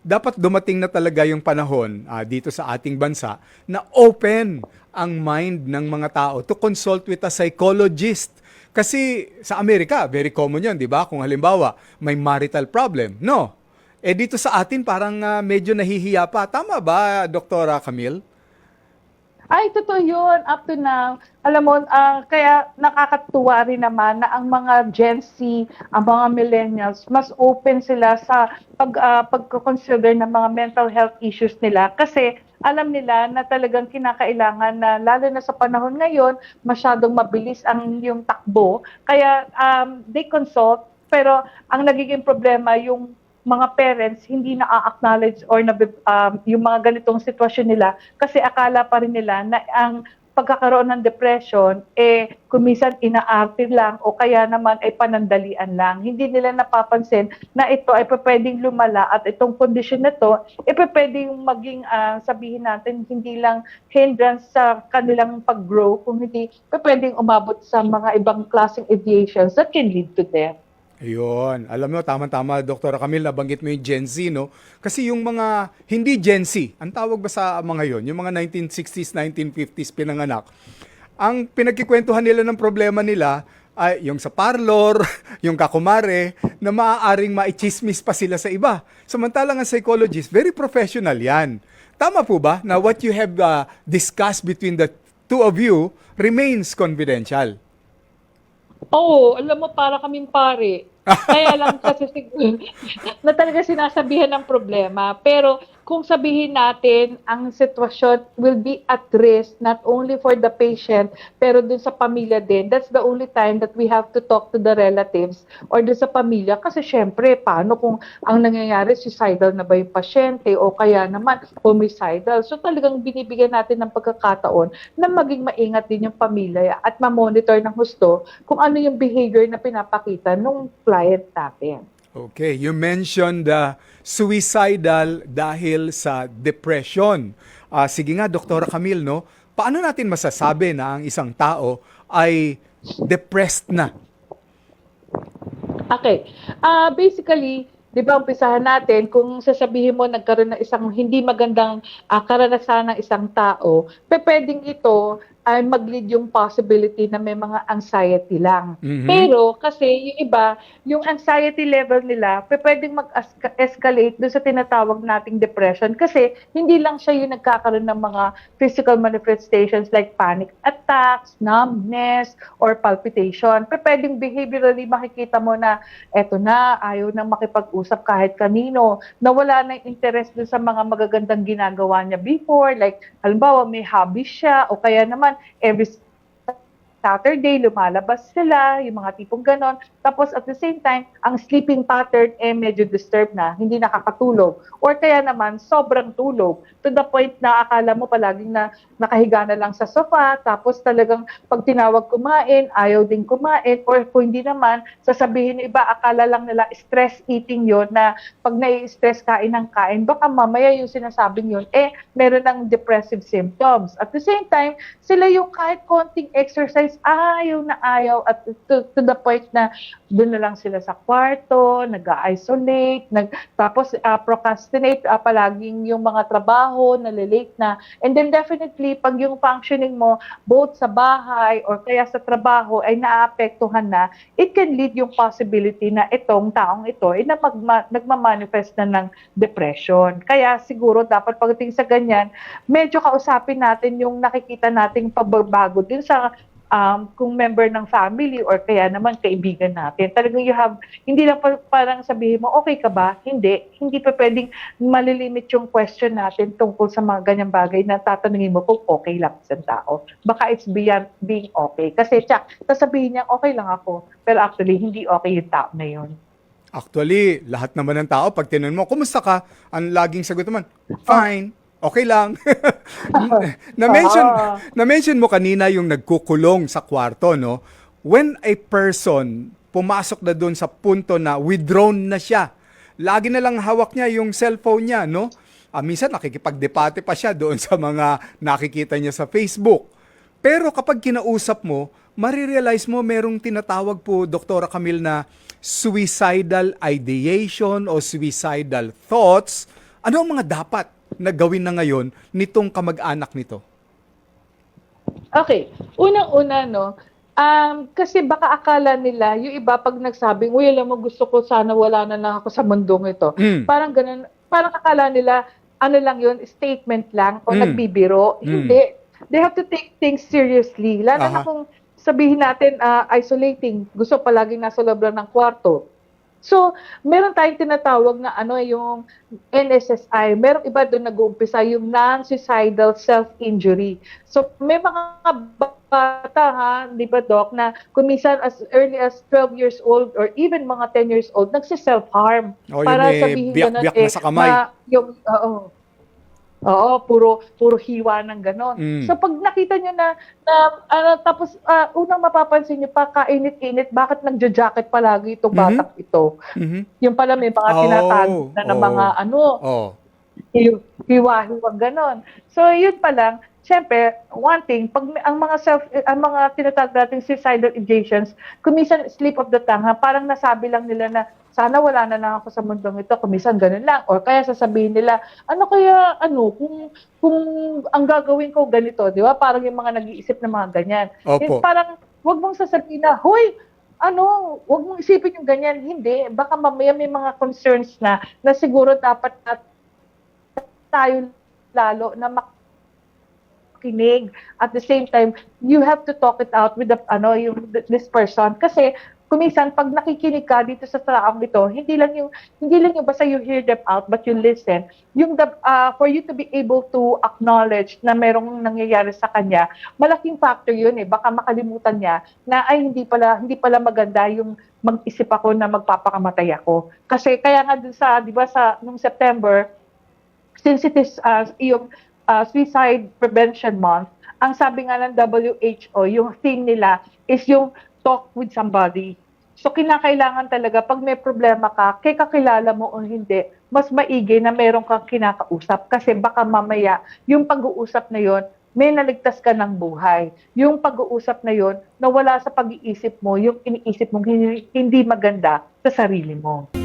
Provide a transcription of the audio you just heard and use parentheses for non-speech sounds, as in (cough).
dapat dumating na talaga yung panahon ah, dito sa ating bansa na open ang mind ng mga tao to consult with a psychologist. Kasi sa Amerika, very common yun, di ba? Kung halimbawa, may marital problem. No. Eh dito sa atin, parang ah, medyo nahihiya pa. Tama ba, Doktora Camille? Ay, totoo yun. Up to now. Alam mo, ah, kaya nakakatuwa rin naman na ang mga Gen Z, ang mga millennials, mas open sila sa pag, ah, pagko-consider ng mga mental health issues nila. Kasi alam nila na talagang kinakailangan na, lalo na sa panahon ngayon, masyadong mabilis ang yung takbo. Kaya um, they consult, pero ang nagiging problema yung mga parents hindi na-acknowledge or na, um, yung mga ganitong sitwasyon nila kasi akala pa rin nila na ang pagkakaroon ng depression eh kumisan inaarte lang o kaya naman ay panandalian lang. Hindi nila napapansin na ito ay pwedeng lumala at itong kondisyon na to ay pwedeng maging ah, sabihin natin hindi lang hindrance sa kanilang pag-grow kung hindi pwedeng umabot sa mga ibang klaseng deviations that can lead to death. Ayun. Alam mo, tama-tama, Dr. Camille, nabanggit mo yung Gen Z, no? Kasi yung mga, hindi Gen Z, ang tawag ba sa mga yon yung mga 1960s, 1950s pinanganak, ang pinagkikwentuhan nila ng problema nila, ay yung sa parlor, (laughs) yung kakumare, na maaaring maichismis pa sila sa iba. Samantalang ang psychologist, very professional yan. Tama po ba na what you have uh, discussed between the two of you remains confidential? Oo, alam mo, para kaming pare. (laughs) Kaya lang kasi (laughs) na talaga sinasabihan ng problema. Pero kung sabihin natin, ang sitwasyon will be at risk not only for the patient, pero dun sa pamilya din. That's the only time that we have to talk to the relatives or dun sa pamilya. Kasi syempre, paano kung ang nangyayari, suicidal na ba yung pasyente o kaya naman homicidal. So talagang binibigyan natin ng pagkakataon na maging maingat din yung pamilya at ma-monitor ng husto kung ano yung behavior na pinapakita nung client natin. Okay, you mentioned the suicidal dahil sa depression. Ah, sige nga, Doktora Camille, no? Paano natin masasabi na ang isang tao ay depressed na? Okay. Ah basically, 'di ba umpisahan natin kung sasabihin mo nagkaroon ng isang hindi magandang ah, karanasan ng isang tao, pe pwedeng ito ay mag-lead yung possibility na may mga anxiety lang. Mhm. Pero kasi yung iba, yung anxiety level nila, pwedeng mag-escalate doon sa tinatawag nating depression kasi hindi lang siya yung nagkakaroon ng mga physical manifestations like panic attacks, numbness, or palpitation. Pwedeng behaviorally makikita mo na eto na, ayaw nang makipag-usap kahit kanino, nawala na yung interest doon sa mga magagandang ginagawa niya before, like halimbawa may hobby siya o kaya naman every Saturday, lumalabas sila, yung mga tipong ganon. Tapos at the same time, ang sleeping pattern eh medyo disturbed na, hindi nakakatulog. Or kaya naman, sobrang tulog. To the point na akala mo palaging na nakahiga na lang sa sofa, tapos talagang pag tinawag kumain, ayaw din kumain. Or kung hindi naman, sasabihin ng iba, akala lang nila stress eating yon na pag nai-stress kain ng kain, baka mamaya yung sinasabing yun, eh, meron ng depressive symptoms. At the same time, sila yung kahit konting exercise, ayaw na ayaw at to, to the point na doon na lang sila sa kwarto, nag-isolate, nag, tapos ah, procrastinate ah, palaging yung mga trabaho, nalilate na. And then definitely, pag yung functioning mo, both sa bahay or kaya sa trabaho ay naapektuhan na, it can lead yung possibility na itong taong ito ay na magma, nagmamanifest na ng depression. Kaya siguro dapat pagdating sa ganyan, medyo kausapin natin yung nakikita nating pagbabago din sa um, kung member ng family or kaya naman kaibigan natin. Talagang you have, hindi lang pa, parang sabihin mo, okay ka ba? Hindi. Hindi pa pwedeng malilimit yung question natin tungkol sa mga ganyang bagay na tatanungin mo kung okay lang sa tao. Baka it's beyond being okay. Kasi tsak, sasabihin niya, okay lang ako. Pero actually, hindi okay yung tao na yun. Actually, lahat naman ng tao, pag tinanong mo, kumusta ka? Ang laging sagot naman, fine, okay lang. (laughs) na-mention, na-mention mo kanina yung nagkukulong sa kwarto, no? When a person pumasok na doon sa punto na withdrawn na siya, lagi na lang hawak niya yung cellphone niya, no? Ah, minsan nakikipagdebate pa siya doon (laughs) sa mga nakikita niya sa Facebook. Pero kapag kinausap mo, marirealize mo merong tinatawag po, Doktora Camille, na suicidal ideation o suicidal thoughts Ano ang mga dapat na gawin na ngayon nitong kamag-anak nito? Okay. Unang-una, no, um, kasi baka akala nila, yung iba pag nagsabing, uy, alam mo, gusto ko sana wala na lang ako sa mundong ito. Mm. Parang ganun, parang akala nila, ano lang yun, statement lang o Mm. nagbibiro. Mm. Hindi. They have to take things seriously. Lalo Aha. na kung sabihin natin ah, isolating, gusto palaging nasa loob lang ng kwarto. So, meron tayong tinatawag na ano yung NSSI. Meron iba doon nag-uumpisa yung non-suicidal self-injury. So, may mga bata ha, di ba doc, na kumisan as early as 12 years old or even mga 10 years old, nagsi-self-harm. O, yung para may sabihin ganun, biyak-biyak eh, na sa kamay. na yung, oo, Oo, puro puro hiwa ng ganon. Mm. So pag nakita nyo na, na ano, tapos ah, unang mapapansin nyo pa, kainit-init, bakit nagja-jacket palagi itong Mhm. batang ito? Mhm. Yung pala may mga Oh, tinatago na ng oh. mga ano, Oh. hi- hiwa-hiwang ganon. So yun pa lang, syempre, one thing, pag ang mga self, eh, ang mga tinatawag nating suicidal ideations, kumisan slip of the tongue, ha, parang nasabi lang nila na sana wala na lang ako sa mundong ito, kumisan ganun lang. Or kaya sasabihin nila, ano kaya, ano, kung, kung ang gagawin ko ganito, di ba? Parang yung mga nag-iisip na mga ganyan. Opo. Yung parang, wag mong sasabihin na, huy, ano, wag mong isipin yung ganyan. Hindi, baka mamaya may mga concerns na, na siguro dapat na tayo lalo na makinig. At the same time, you have to talk it out with the, ano, yung, this person. Kasi, kumisan, pag nakikinig ka dito sa taong ito, hindi lang yung, hindi lang yung basta you hear them out, but you listen. Yung, ah, for you to be able to acknowledge na merong nangyayari sa kanya, malaking factor yun eh. Baka makalimutan niya na, ay, hindi pala, hindi pala maganda yung mag-isip ako na magpapakamatay ako. Kasi, kaya nga dun sa, di ba, sa, nung September, since it is uh, yung uh, Suicide Prevention Month, ang sabi nga ng WHO, yung theme nila is yung talk with somebody. So, kinakailangan talaga, pag may problema ka, kay kakilala mo o hindi, mas maigi na meron kang kinakausap. Kasi baka mamaya, yung pag-uusap na yon may naligtas ka ng buhay. Yung pag-uusap na yon nawala sa pag-iisip mo, yung iniisip mong hindi, hindi maganda sa sarili mo.